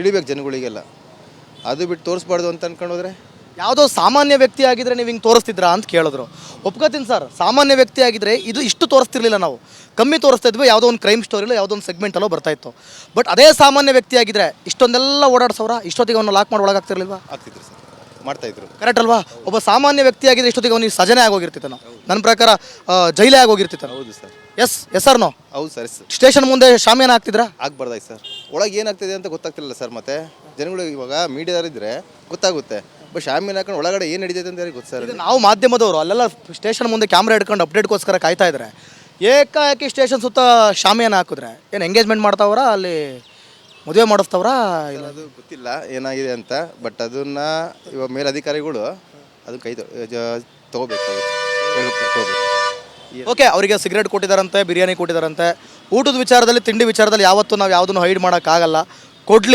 ತಿಳಿಬೇಕು ಜನಗಳಿಗೆಲ್ಲ. ಅದು ಬಿಟ್ಟು ತೋರಿಸ್ಬಾರ್ದು ಅಂತ ಅನ್ಕೊಂಡು ಹೋದ್ರೆ? ಯಾವುದೋ ಸಾಮಾನ್ಯ ವ್ಯಕ್ತಿ ಆಗಿದ್ರೆ ನೀವು ಹಿಂಗೆ ತೋರಿಸ್ತಿದ್ರಾ ಅಂತ ಕೇಳಿದ್ರು. ಒಪ್ಕೋತೀನಿ ಸರ್ ಸಾಮಾನ್ಯ ವ್ಯಕ್ತಿ ಆಗಿದ್ರೆ ಇದು ಇಷ್ಟು ತೋರಿಸ್ತಿರ್ಲಿಲ್ಲ ನಾವು. ಕಮ್ಮಿ ತೋರಿಸ್ತಾ ಇದ್ವಿ ಯಾವುದೋ ಒಂದು ಕ್ರೈಮ್ ಸ್ಟೋರಿಲೋ ಯಾವುದೋ ಒಂದು ಸೆಗ್ಮೆಂಟಲ್ಲೋ ಬರ್ತಾ ಇತ್ತು. ಬಟ್ ಅದೇ ಸಾಮಾನ್ಯ ವ್ಯಕ್ತಿ ಆಗಿದ್ರೆ ಇಷ್ಟೊಂದೆಲ್ಲ ಓಡಾಡ್ಸವ್ರ ಇಷ್ಟೊತ್ತಿಗೆ ಅವನು ಲಾಕ್ ಮಾಡಿ ಒಳಗಾಗ್ತಿರ್ಲಿಲ್ವಾ ಆಗ್ತಿದ್ರು ಸರ್. ಮಾಡ್ತಾ ಇದ್ರು. ಕರೆಕ್ಟ್ ಅಲ್ವಾ? ಒಬ್ಬ ಸಾಮಾನ್ಯ ವ್ಯಕ್ತಿ ಆಗಿದ್ರೆ ಇಷ್ಟೊತ್ತಿಗೆ ಅವನಿಗೆ ಸಜನೆ ಆಗೋಗಿರ್ತಿತ್ತು ನಾವು. ನನ್ನ ಪ್ರಕಾರ ಜೈಲೇ ಆಗೋಗಿರ್ತಿತ್ತು ಹೌದು sir. Yes yes are no? ಹೌದು ಸರ್ ಎಸ್. ಸ್ಟೇಷನ್ ಮುಂದೆ ಶಾಮಿಯಾನ ಹಾಕ್ತಿದ್ರಾ? ಆಗ್ಬಾರ್ದಾಯ್ತು ಸರ್. ಒಳಗೆ ಏನಾಗ್ತಿದೆ ಅಂತ ಗೊತ್ತಾಗ್ತಿಲ್ಲ ಸರ್ ಮತ್ತೆ. ಜನಗಳು ಇವಾಗ ಮೀಡಿಯಾದವರಿದ್ರೆ ಗೊತ್ತಾಗುತ್ತೆ. ಬಟ್ ಶಾಮಿನ ಹಾಕೊಂಡು ಒಳಗಡೆ ಏನು ನಡೀತೈತೆ ಅಂತ ಹೇಳಿ ಗೊತ್ತು ಸರ್ ನಾವು ಮಾಧ್ಯಮದವರು ಅಲ್ಲೆಲ್ಲ ಸ್ಟೇಷನ್ ಮುಂದೆ ಕ್ಯಾಮ್ರಾ ಹಿಡ್ಕೊಂಡು ಅಪ್ಡೇಟ್ಗೋಸ್ಕರ ಕಾಯ್ತಾ ಇದ್ದಾರೆ ಏಕಾಏಕಿ ಸ್ಟೇಷನ್ ಸುತ್ತ ಶಾಮಿಯಾನ ಹಾಕಿದ್ರೆ ಏನು ಎಂಗೇಜ್ಮೆಂಟ್ ಮಾಡ್ತಾವ್ರಾ ಅಲ್ಲಿ ಮದುವೆ ಮಾಡಿಸ್ತವ್ರಾ ಇಲ್ಲ? ಅದು ಗೊತ್ತಿಲ್ಲ ಏನಾಗಿದೆ ಅಂತ ಬಟ್ ಅದನ್ನ ಇವಾಗ ಮೇಲಧಿಕಾರಿಗಳು ಅದು ಕೈ ತಗೋಬೇಕಾಗುತ್ತೆ. ತಗೋಬೇಕು ಓಕೆ, ಅವರಿಗೆ ಸಿಗರೇಟ್ ಕೊಟ್ಟಿದ್ದಾರಂತೆ, ಬಿರಿಯಾನಿ ಕೊಟ್ಟಿದ್ದಾರಂತೆ. ಊಟದ ವಿಚಾರದಲ್ಲಿ, ತಿಂಡಿ ವಿಚಾರದಲ್ಲಿ ಯಾವತ್ತೂ ನಾವು ಯಾವುದನ್ನು ಹೈಡ್ ಮಾಡೋಕ್ಕಾಗಲ್ಲ. ಕೊಡಲಿ